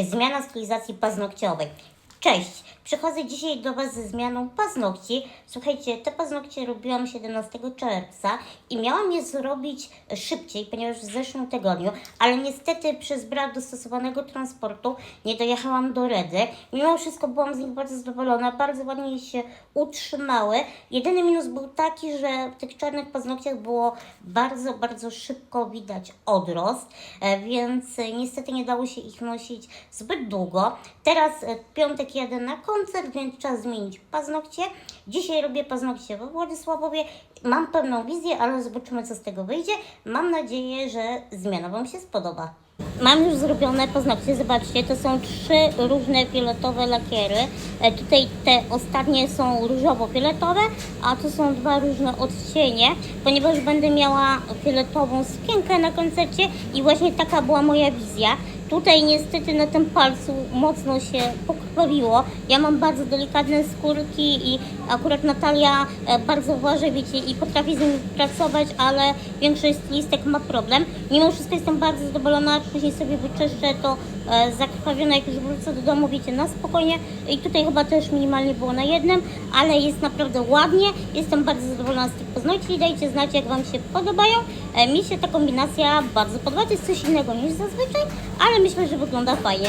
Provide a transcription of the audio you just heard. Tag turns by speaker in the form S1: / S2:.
S1: Zmiana stylizacji paznokciowej. Cześć, przychodzę dzisiaj do Was ze zmianą paznokci. Słuchajcie, te paznokcie robiłam 17 czerwca i miałam je zrobić szybciej, ponieważ w zeszłym tygodniu, ale niestety przez brak dostosowanego transportu nie dojechałam do Redy. Mimo wszystko byłam z nich bardzo zadowolona, bardzo ładnie się utrzymały. Jedyny minus był taki, że w tych czarnych paznokciach było bardzo, bardzo szybko widać odrost, e, więc niestety nie dało się ich nosić zbyt długo. Teraz e, piątek jadę na koncert, więc czas zmienić paznokcie. Dzisiaj robię paznokcie we Władysławowie. Mam pewną wizję, ale zobaczymy co z tego wyjdzie. Mam nadzieję, że zmiana Wam się spodoba. Mam już zrobione paznokcie, zobaczcie, to są trzy różne fioletowe lakiery. E, tutaj te ostatnie są różowo-fioletowe, a tu są dwa różne odcienie, ponieważ będę miała fioletową sukienkę na koncercie i właśnie taka była moja wizja. Tutaj niestety na tym palcu mocno się pokrwawiło. Ja mam bardzo delikatne skórki i akurat Natalia e, bardzo uważa, wiecie, i potrafi z nimi pracować, ale większość stylistek ma problem. Mimo wszystko jestem bardzo zadowolona, później sobie wyczyszczę to e, zakrwawione, jak już wrócę do domu, wiecie, na spokojnie. I tutaj chyba też minimalnie było na jednym, ale jest naprawdę ładnie. Jestem bardzo zadowolona z tych paznokci. Dajcie znać, jak Wam się podobają. E, mi się ta kombinacja bardzo podoba. To jest coś innego niż zazwyczaj, ale myślę, że wygląda fajnie.